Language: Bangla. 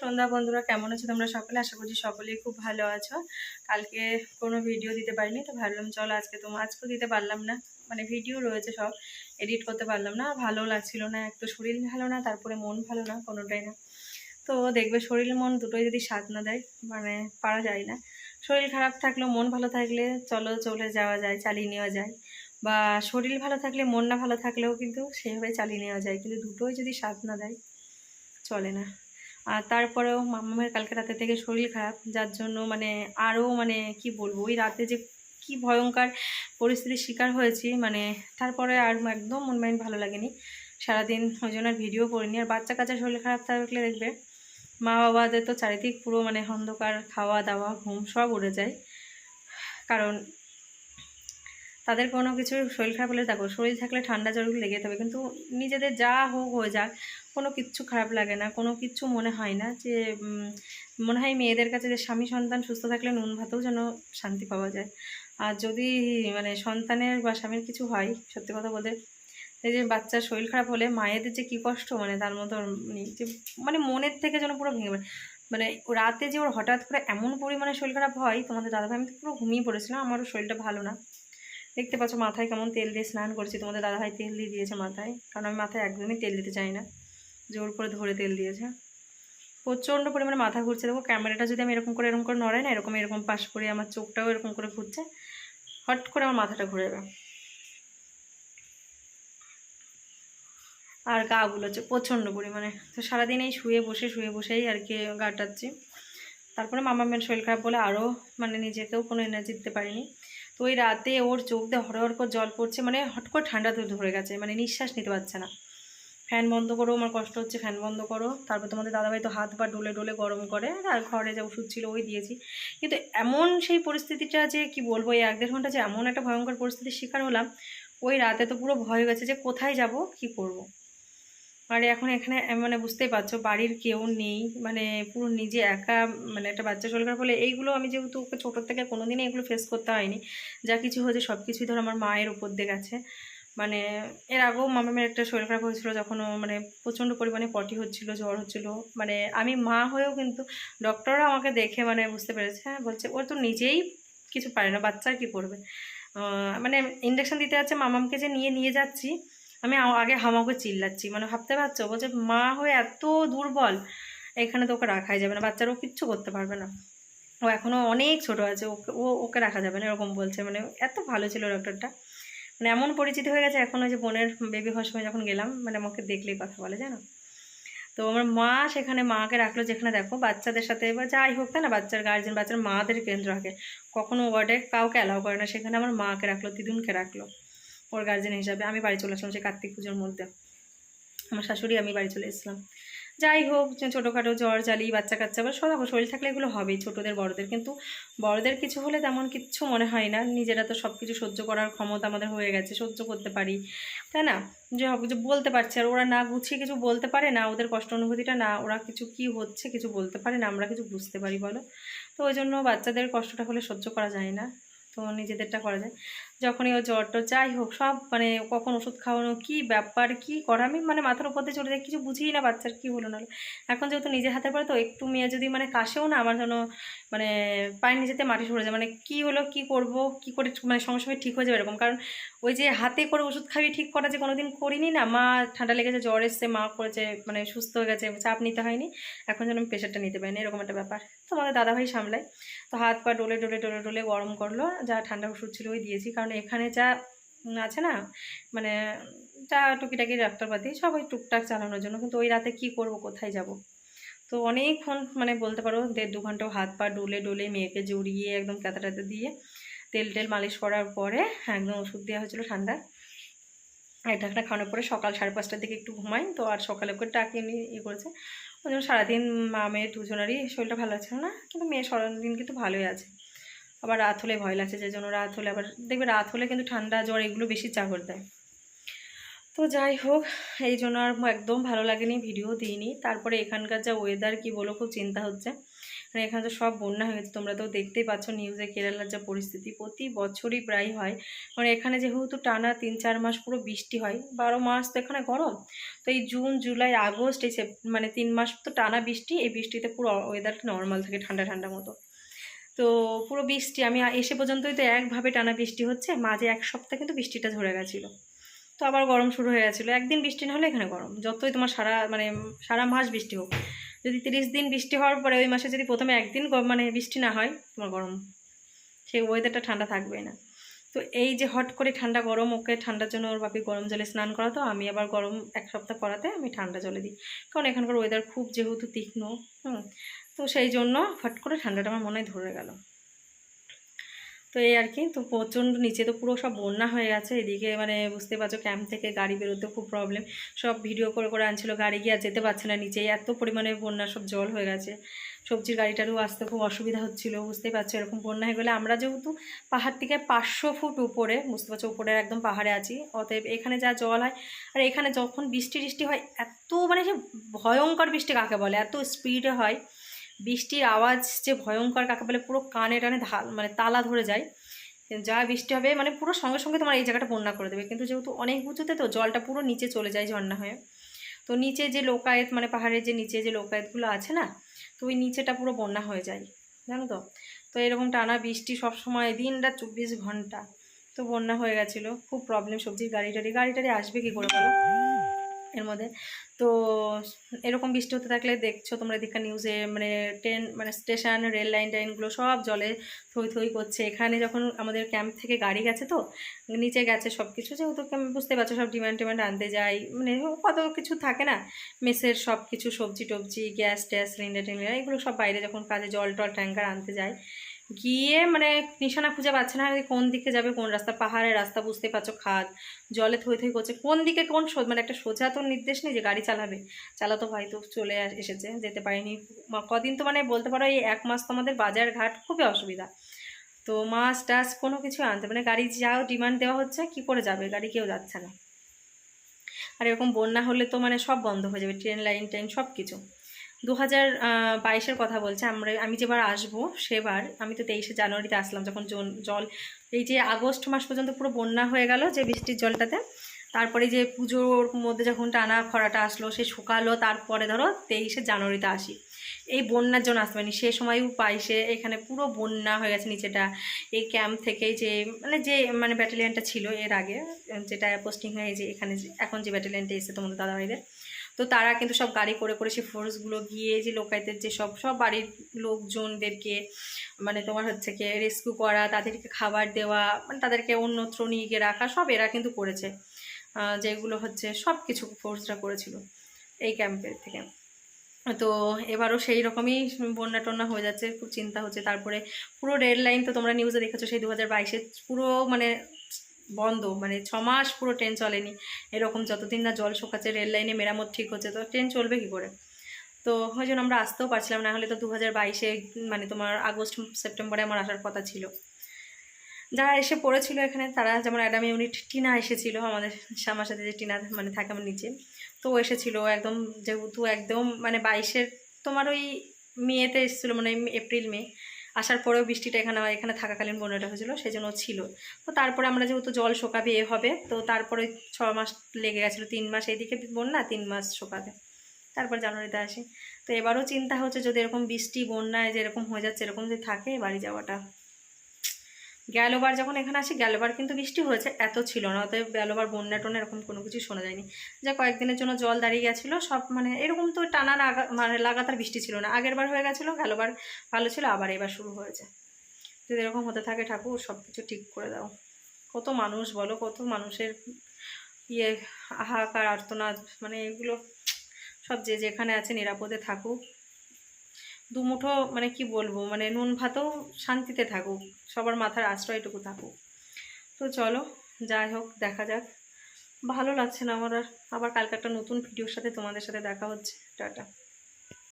সন্ধ্যা বন্ধুরা, কেমন আছো তোমরা সকলে? আশা করছি সকলেই খুব ভালো আছো। কালকে কোনো ভিডিও দিতে পারিনি, তো ভাবলাম চলো আজকে তো আজকেও দিতে পারলাম না। মানে ভিডিও রয়েছে সব এডিট করতে পারলাম না। ভালো লাগছিল না, এক তো শরীর ভালো না, তারপরে মন ভালো না, কোনোটাই না। তো দেখবে শরীর মন দুটোই যদি সাথ না দেয় মানে পারা যায় না। শরীর খারাপ থাকলেও মন ভালো থাকলে চলো চলে যাওয়া যায়, চালিয়ে নেওয়া যায়। বা শরীর ভালো থাকলে মন না ভালো থাকলেও কিন্তু সেভাবে চালিয়ে নেওয়া যায়, কিন্তু দুটোই যদি সাথ না দেয়, চলে না। আর তারপরেও মামামের কালকে রাতে থেকে শরীর খারাপ, যার জন্য মানে আরও মানে কি বলব, ওই রাতে যে কি ভয়ঙ্কর পরিস্থিতির শিকার হয়েছি মানে তারপরে আর একদম মন মাইন্ড ভালো লাগেনি। সারাদিন ওই জন্য আর ভিডিও করিনি। আর বাচ্চা কাচ্চা শরীর খারাপ থাকলে দেখবে, মা বাবাদের তো চারিদিক পুরো মানে অন্ধকার, খাওয়া দাওয়া, ঘুম সব উড়ে যায়। কারণ তাদের কোনো কিছু শরীর খারাপ হলে দেখো, শরীর থাকলে ঠান্ডা জ্বরগুলো লেগে থাকবে কিন্তু নিজেদের যা হোক হয়ে যাক, কোনো কিচ্ছু খারাপ লাগে না, কোনো কিচ্ছু মনে হয় না যে মনে হয় মেয়েদের কাছে যে স্বামী সন্তান সুস্থ থাকলে নুন ভাতেও যেন শান্তি পাওয়া যায়। আর যদি মানে সন্তানের বা স্বামীর কিছু হয়, সত্যি কথা বলতে, এই যে বাচ্চার শরীর খারাপ হলে মায়েদের যে কী কষ্ট মানে তার মতো যে মানে মনের থেকে যেন পুরো ভেঙে পড়ে। মানে রাতে যে ওর হঠাৎ করে এমন পরিমাণে শরীর খারাপ হয়, তোমাদের দাদাভাই, আমি তো পুরো ঘুমিয়ে পড়েছিলাম, আমারও শরীরটা ভালো না। দেখতে পাচ্ছ মাথায় কেমন তেল দিয়ে স্নান করছি। তোমাদের দাদাভাই তেল দিয়ে দিয়েছে মাথায়। কারণ আমি মাথায় একদমই তেল দিতে চাই না। জোর করে ধরে তেল দিয়েছে। প্রচণ্ড পরিমাণে মাথা ঘুরছে। দেখো, ক্যামেরাটা যদি আমি এরকম করে এরকম করে নড়াই না, এরকম এরকম পাশ করে আমার চোখটাও এরকম করে ঘুরছে। হট করে আমার মাথাটা ঘুরে যাবে আর গা গুলোচ্ছে প্রচণ্ড পরিমাণে। তো সারাদিন এই শুয়ে বসে, শুয়ে বসেই আর কি গাটাচ্ছি তারপরে মামা মেয়ের শরীর খারাপ বলে আরও মানে নিজেকেও কোনো এনার্জি দিতে পারিনি। তো ওই রাতে ওর চোখ দিয়ে হর করে জল পড়ছে মানে হট করে ঠান্ডা ধরে গেছে মানে নিঃশ্বাস নিতে পারছে না। ফ্যান বন্ধ করো, আমার কষ্ট হচ্ছে, ফ্যান বন্ধ করো। তারপর তোমাদের দাদাভাই তো হাত পা ডলে ডলে গরম করে, আর ঘরে যে ওষুধ ছিল ওই দিয়েছি। কিন্তু এমন সেই পরিস্থিতিটা যে, কি বলব, এই এক দেড় ঘণ্টা যে এমন একটা ভয়ঙ্কর পরিস্থিতির শিকার হলাম, ওই রাতে তো পুরো ভয় গেছে যে, কোথায় যাব, কি করব। আর এখন এখানে মানে বুঝতেই পারছ, বাড়ির কেউ নেই মানে পুরো নিজে একা মানে একটা বাচ্চা খারাপ হলে এইগুলো আমি যেহেতু ওকে ছোটোর থেকে কোনোদিনই এগুলো ফেস করতে হয়নি। যা কিছু হয়েছে, সব কিছুই ধর আমার মায়ের উপর দিয়ে গেছে। মানে এর আগেও মামামের একটা শরীর খারাপ হয়েছিল, যখন মানে প্রচণ্ড পরিমাণে পটি হচ্ছিল, জ্বর হচ্ছিল। মানে আমি মা হয়েও কিন্তু ডক্টররা আমাকে দেখে মানে বুঝতে পেরেছে হ্যাঁ বলছে, ওর তো নিজেই কিছু পারে না, বাচ্চার কি করবে? মানে ইঞ্জেকশন দিতে যাচ্ছে মামামকে যে নিয়ে নিয়ে যাচ্ছি আমি আগে হামাকে চিল্লাচ্ছি। মানে ভাবতে পারছ? বলছে, মা হয়ে এত দুর্বল, এখানে তো ওকে রাখাই যাবে না, বাচ্চারা ও কিচ্ছু করতে পারবে না। ও এখনও অনেক ছোট আছে, ওকে, ও, ওকে রাখা যাবে না, এরকম বলছে। মানে এত ভালো ছিল ডক্টরটা মানে এমন পরিচিতি হয়ে গেছে, এখন ওই যে বোনের বেবি হওয়ার সময় যখন গেলাম মানে আমাকে দেখলেই কথা বলে, জানো? তো আমার মা সেখানে মাকে রাখল, যেখানে দেখো, বাচ্চাদের সাথে, বা যাই হোক, তাই না, বাচ্চার গার্জেন বাচ্চার মাদের কেন্দ্র রাখে কখনো ওয়ার্ডে কাউকে অ্যালাউ করে না, সেখানে আমার মাকে রাখল, দিদুনকে রাখল। ওর গার্জেন হিসাবে আমি বাড়ি চলে আসলাম সেই কার্তিক পুজোর মধ্যে। আমার শাশুড়ি, আমি বাড়ি চলে এসেছিলাম। যাই হোক ছোটোখাটো জ্বর জালি বাচ্চা কাচ্চা বা সব শরীর থাকলে এগুলো হবেই, ছোটোদের, বড়দের। কিন্তু বড়দের কিছু হলে তেমন কিচ্ছু মনে হয় না। নিজেরা তো সব কিছু সহ্য করার ক্ষমতা আমাদের হয়ে গেছে, সহ্য করতে পারি। তাই না? যে হবে যে বলতে পারছে, আর ওরা না গুছিয়ে কিছু বলতে পারে না, ওদের কষ্ট অনুভূতিটা না, ওরা কিছু কি হচ্ছে কিছু বলতে পারে না, আমরা কিছু বুঝতে পারি, বলো? তো ওই জন্য বাচ্চাদের কষ্টটা হলে সহ্য করা যায় না। তো নিজেদেরটা করা যায়। যখনই ও জ্বর টর যাই হোক, সব মানে কখন ওষুধ খাওয়ানো, কি ব্যাপার, কি করা, আমি মানে মাথার উপর দিয়ে চলে যাই, কিছু বুঝিই না বাচ্চার কি হলো না। এখন যেহেতু নিজের হাতে পারে তো একটু মেয়ে যদি মানে কাশেও না, আমার যেন মানে পায়ের নিচেতে মাটি সরে যায় মানে কি হলো, কি করব, কি করে মানে সঙ্গে সঙ্গে ঠিক হয়ে যাবে এরকম। কারণ ওই যে হাতে করে ওষুধ খাবি ঠিক করা যে কোনোদিন করিনি না, মা ঠান্ডা লেগেছে, জ্বর এসছে, মা করেছে মানে সুস্থ হয়ে গেছে, চাপ নিতে হয়নি। এখন যেন আমি প্রেশারটা নিতে পারিনি এরকম একটা ব্যাপার। তো আমাদের দাদাভাই সামলায়। তো হাত পা ডলে ডলে ডলে ডলে গরম করল। যা ঠান্ডা ওষুধ ছিল ওই দিয়েছি। কারণ এখানে যা আছে না মানে যা টুকিটাকি ডাক্তারপাতি সবাই টুকটাক চালানোর জন্য। কিন্তু ওই রাতে কি করব, কোথায় যাব? তো অনেকক্ষণ মানে বলতে পারো, দেড় দু ঘণ্টা হাত পা ডলে ডলে মেয়েকে জড়িয়ে একদম কাঁথা টাতে দিয়ে তেল টেল মালিশ করার পরে একদম ওষুধ দেওয়া হয়েছিল ঠান্ডা এটা একটা খাওয়ানোর পরে সকাল সাড়ে পাঁচটার দিকে একটু ঘুমাই তো আর সকালে করে ডাকিয়ে নিয়ে ইয়ে করেছে। ওই জন্য সারাদিন মা, মেয়ে দুজনেরই শরীরটা ভালো আছে না? কিন্তু মেয়ে সারাদিন কিন্তু ভালোই আছে। আবার রাত হলে ভয় লাগছে যে জন্য রাত হলে আবার, দেখবে রাত হলে কিন্তু ঠান্ডা জ্বর এগুলো বেশি চাকর দেয়। তো যাই হোক, এই জন্য আর একদম ভালো লাগেনি, ভিডিও দিইনি। তারপরে এখানকার যা ওয়েদার কি বলো, খুব চিন্তা হচ্ছে। মানে এখানে তো সব বন্যা হয়ে গেছে, তোমরা তো দেখতেই পাচ্ছ নিউজে কেরালার যা পরিস্থিতি। প্রতি বছরই প্রায় হয়। মানে এখানে যেহেতু টানা তিন চার মাস পুরো বৃষ্টি হয়, বারো মাস তো এখানে গরম। তো এই জুন, জুলাই, আগস্ট, এই মানে তিন মাস তো টানা বৃষ্টি, এই বৃষ্টিতে পুরো ওয়েদারটা নর্মাল থাকে, ঠান্ডা ঠান্ডা মতো। তো পুরো বৃষ্টি, আমি এসে পর্যন্তই তো একভাবে টানা বৃষ্টি হচ্ছে, মাঝে এক সপ্তাহ কিন্তু বৃষ্টিটা ঝরে গেছিল। তো আবার গরম শুরু হয়ে গেছিল। একদিন বৃষ্টি না হলে এখানে গরম। যতই তোমার সারা মানে সারা মাস বৃষ্টি হোক। যদি তিরিশ দিন বৃষ্টি হওয়ার পরে ওই মাসে যদি প্রথমে একদিন মানে বৃষ্টি না হয়, তোমার গরম, সেই ওয়েদারটা ঠান্ডা থাকবে না। তো এই যে হট করে ঠান্ডা গরম, ওকে ঠান্ডার জন্য ওর বাপি গরম জলে স্নান করাতো আমি আবার গরম এক সপ্তাহ পরাতে আমি ঠান্ডা জলে দিই। কারণ এখানকার ওয়েদার খুব যেহেতু তীক্ষ্ণ, হুম, তো সেই জন্য ফট করে ঠান্ডাটা আমার মনে হয় ধরে গেল। তো এই আর কি, তো প্রচণ্ড নিচে তো পুরো সব বন্যা হয়ে গেছে, এদিকে মানে বুঝতে পারছ ক্যাম্প থেকে গাড়ি বেরোতে খুব প্রবলেম সব ভিডিও করে করে আনছিল, গাড়ি গিয়ে আর যেতে পারছে না নিচে এত পরিমাণে বন্যা সব জল হয়ে গেছে, সবজির গাড়িটারও আসতে খুব অসুবিধা হচ্ছিল, বুঝতেই পারছ এরকম বন্যা হয়ে গেলে, আমরা যেহেতু পাহাড় থেকে পাঁচশো ফুট উপরে, বুঝতে পারছ উপরে একদম পাহাড়ে আছি, অতএব এখানে যা জল হয়, আর এখানে যখন বৃষ্টি টিষ্টি হয়, এত মানে যে ভয়ঙ্কর বৃষ্টি কাকে বলে, এত স্পিডে হয় বৃষ্টির আওয়াজ যে ভয়ঙ্কর কাকে বলে, পুরো কানে টানে ধাল মানে তালা ধরে যায়। যা বৃষ্টি হবে মানে পুরো সঙ্গে সঙ্গে তোমার এই জায়গাটা বন্যা করে দেবে। কিন্তু যেহেতু অনেক উঁচুতে, তো জলটা পুরো নিচে চলে যায় ঝর্ণা হয়ে। তো নিচে যে লোকায়েত মানে পাহাড়ের যে নিচে যে লোকায়েতগুলো আছে না, তো ওই নিচেটা পুরো বন্যা হয়ে যায়, জানো তো? তো এরকম টানা বৃষ্টি সবসময় দিন রাত চব্বিশ ঘণ্টা, তো বন্যা হয়ে গেছিল। খুব প্রবলেম সবজির গাড়ি টাড়ি গাড়ি টাড়ি আসবে কী করে বলো? এর মধ্যে। তো এরকম বৃষ্টি হতে থাকলে দেখছ তোমরা এদিককার নিউজে মানে ট্রেন মানে স্টেশন রেল লাইন টাইনগুলো সব জলে থই থই করছে। এখানে যখন আমাদের ক্যাম্প থেকে গাড়ি গেছে তো, নিচে গেছে সব কিছু যেহেতু বুঝতে পারছ সব ডিমান্ড টিমান্ড আনতে যাই মানে কত কিছু থাকে না। মেসের সব কিছু সবজি টবজি গ্যাস, ট্যাস, সিলিন্ডার, টিলিন্ডার, এগুলো সব বাইরে যখন কাজে জল টল ট্যাঙ্কার আনতে যায় গিয়ে মানে নিশানা খুঁজে পাচ্ছে না কোন দিকে যাবে, কোন রাস্তা, পাহাড়ের রাস্তা বুঝতে পারছ, খাদ, জলে থই থই করছে। কোন দিকে কোন মানে একটা সোজা তো নির্দেশ নেই যে গাড়ি চালাবে। চালাতো ভাই তো চলে এসেছে, যেতে পারিনি। কদিন তো মানে বলতে পারো এই এক মাস তো আমাদের বাজার ঘাট খুবই অসুবিধা। তো মাছ টাছ কোনো কিছু আনতে মানে গাড়ি যাও, ডিমান্ড দেওয়া হচ্ছে, কি করে যাবে? গাড়ি কেউ যাচ্ছে না। আর এরকম বন্যা হলে তো মানে সব বন্ধ হয়ে যাবে, ট্রেন লাইন, ট্রেন সব কিছু দু হাজার বাইশের কথা বলছে, আমরা, আমি যেবার আসব সেবার, আমি তো তেইশে জানুয়ারিতে আসলাম যখন জল, এই যে আগস্ট মাস পর্যন্ত পুরো বন্যা হয়ে গেল যে বৃষ্টির জলটাতে, তারপরে যে পুজোর মধ্যে যখন টানা খরাটা আসলো, সে শুকালো, তারপরে ধরো তেইশে জানুয়ারিতে আসি। এই বন্যার জন্য আসতে পারিনি, সে সময়ও বাইশে, এখানে পুরো বন্যা হয়ে গেছে নিচেটা। এই ক্যাম্প থেকে যে মানে যে মানে ব্যাটালিয়ানটা ছিল এর আগে, যেটা পোস্টিং হয়ে যে এখানে এখন যে ব্যাটালিয়ানটা এসে তোমাদের দাদাভাইদের তো তারা কিন্তু সব গাড়ি করে করে সেই ফোর্সগুলো গিয়ে যে লোকাইতের যে সব সব বাড়ির লোকজনদেরকে মানে তোমার হচ্ছে কি রেস্কিউ করা, তাদেরকে খাবার দেওয়া মানে তাদেরকে অন্যত্র নিয়ে গিয়ে রাখা, সব এরা কিন্তু করেছে। যেগুলো হচ্ছে সব কিছু ফোর্সরা করেছিল এই ক্যাম্পের থেকে। তো এবারও সেই রকমই বন্যা টন্যা হয়ে যাচ্ছে, খুব চিন্তা হচ্ছে। তারপরে পুরো রেল লাইন তো তোমরা নিউজে দেখেছ, সেই দু হাজার পুরো মানে বন্ধ মানে ছ মাস পুরো ট্রেন চলেনি। এরকম যতদিন না জল শুকাচ্ছে রেল লাইনে মেরামত ঠিক হচ্ছে, তো ট্রেন চলবে কী করে? তো ওই জন্য আমরা আসতেও পারছিলাম না হলে তো দু হাজার বাইশে মানে তোমার আগস্ট, সেপ্টেম্বরে আমার আসার কথা ছিল। যারা এসে পড়েছিল এখানে, তারা যেমন অ্যাডাম ইউনিট টিনা এসেছিল আমাদের আমার সাথে যে টিনা মানে থাকে আমার নিচে, তো এসেছিল একদম যেহেতু একদম মানে বাইশের তোমার ওই মেয়েতে এসেছিল মানে এপ্রিল, মে আসার পরেও বৃষ্টিটা এখানে এখানে থাকাকালীন বন্যাটা হয়েছিল সেই জন্য ছিল। তো তারপরে আমরা যেহেতু জল শোকাবে এ হবে তো তারপরে ছ মাস লেগে গেছিল, তিন মাস এইদিকে বন্যা, তিন মাস শোকাবে। তারপর জানুয়ারিতে আসি। তো এবারও চিন্তা হচ্ছে যদি এরকম বৃষ্টি, বন্যায় যেরকম হয়ে যাচ্ছে, এরকম যদি থাকে, বাড়ি যাওয়াটা। গেলোবার যখন এখানে আসি, গেলোবার কিন্তু বৃষ্টি হয়েছে, এত ছিল না। অতএব গেলোবার বন্যা টন্যা এরকম কোনো কিছু শোনা যায়নি। যা কয়েকদিনের জন্য জল দাঁড়িয়ে গেছিল, সব মানে এরকম তো টানা মানে লাগাতার বৃষ্টি ছিল না। আগের বার হয়ে গেছিল, গেলোবার ভালো ছিল, আবার এবার শুরু হয়েছে। যদি এরকম হতে থাকে ঠাকুর সব কিছু ঠিক করে দাও। কত মানুষ বলো, কত মানুষের ইয়ে হাহাকার, আর্তনাদ মানে এগুলো সব যে যেখানে আছে নিরাপদে থাকুক। দুমুঠো মানে কি বলব মানে নুন ভাতও শান্তিতে থাকুক, সবার মাথার আশ্রয়টুকু থাকুক। তো চলো, যাই হোক, দেখা যাক। ভালো লাগছে না আমার আর। আবার কালকে একটা নতুন ভিডিওর সাথে তোমাদের সাথে দেখা হচ্ছে। টাটা।